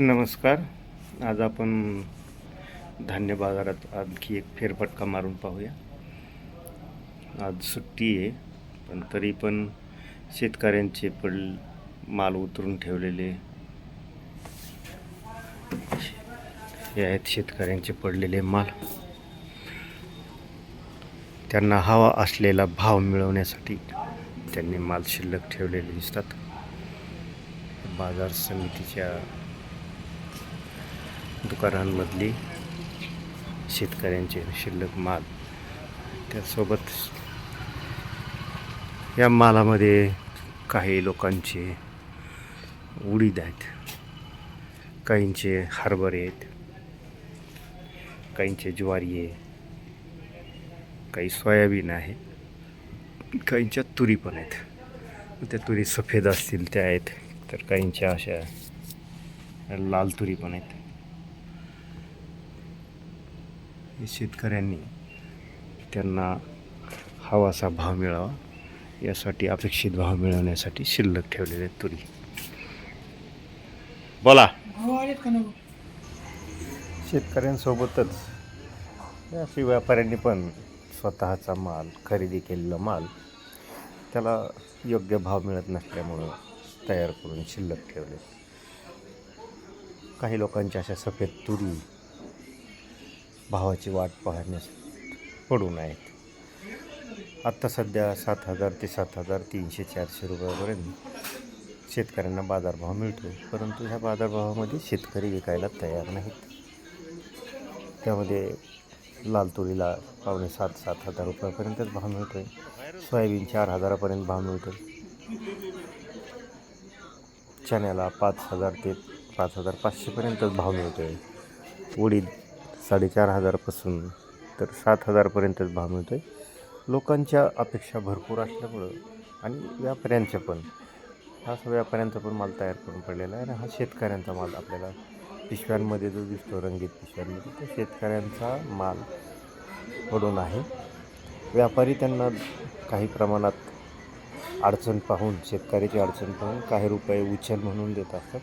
नमस्कार. आज आपण धान्य बाजारात आणखी एक फेरफटका मारून पाहूया. आज सुट्टी आहे पण तरी पण शेतकऱ्यांचे पड माल उतरून ठेवलेले हे आहेत शेतकऱ्यांचे पडलेले माल. त्यांना हवा असलेला भाव मिळवण्यासाठी त्यांनी माल शिल्लक ठेवलेले दिसतात. बाजार समितीच्या दुकानांमधली शेतकऱ्यांचे शिल्लक माल. त्यासोबत या मालामध्ये काही लोकांचे उडीद आहेत काहींचे हरभरे आहेत काहींचे ज्वारी आहे काही सोयाबीन आहे काहींच्या तुरी पण आहेत. त्या तुरी सफेद असतील त्या आहेत तर काहींच्या अशा लाल तुरी पण आहेत हे शेतकऱ्यांनी त्यांना हवासा भाव मिळावा यासाठी अपेक्षित भाव मिळवण्यासाठी शिल्लक ठेवलेले तुरी. बोला. शेतकऱ्यांसोबतच अशी व्यापाऱ्यांनी पण स्वतःचा माल खरेदी केलेला माल त्याला योग्य भाव मिळत नसल्यामुळं तयार करून शिल्लक ठेवले. काही लोकांच्या अशा सफेद तुरी भावाची वाट पाहण्यास पडून आहेत आत्ता सध्या सात हजार ते सात हजार तीनशे चारशे रुपयापर्यंत शेतकऱ्यांना बाजारभाव मिळतो परंतु ह्या बाजारभावामध्ये शेतकरी विकायला तयार नाहीत. त्यामध्ये लाल तुरीला पावणे सात सात हजार रुपयापर्यंतच भाव मिळतो आहे सोयाबीन चार हजारापर्यंत भाव मिळतो चण्याला पाच हजार ते पाच हजार पाचशेपर्यंतच भाव मिळतो आहे उडीद साडेचार हजारपासून तर सात हजारपर्यंतच भाव मिळतो आहे लोकांच्या अपेक्षा भरपूर असल्यामुळं आणि व्यापाऱ्यांच्या पण. हा असा व्यापाऱ्यांचा पण माल तयार करून पडलेला आहे आणि हा शेतकऱ्यांचा माल आपल्याला पिशव्यांमध्ये जो दिसतो रंगीत पिशव्यांमध्ये तो शेतकऱ्यांचा माल पडून आहे. व्यापारी त्यांना काही प्रमाणात अडचण पाहून शेतकऱ्याची अडचण पाहून काही रुपये उचल म्हणून देत असतात.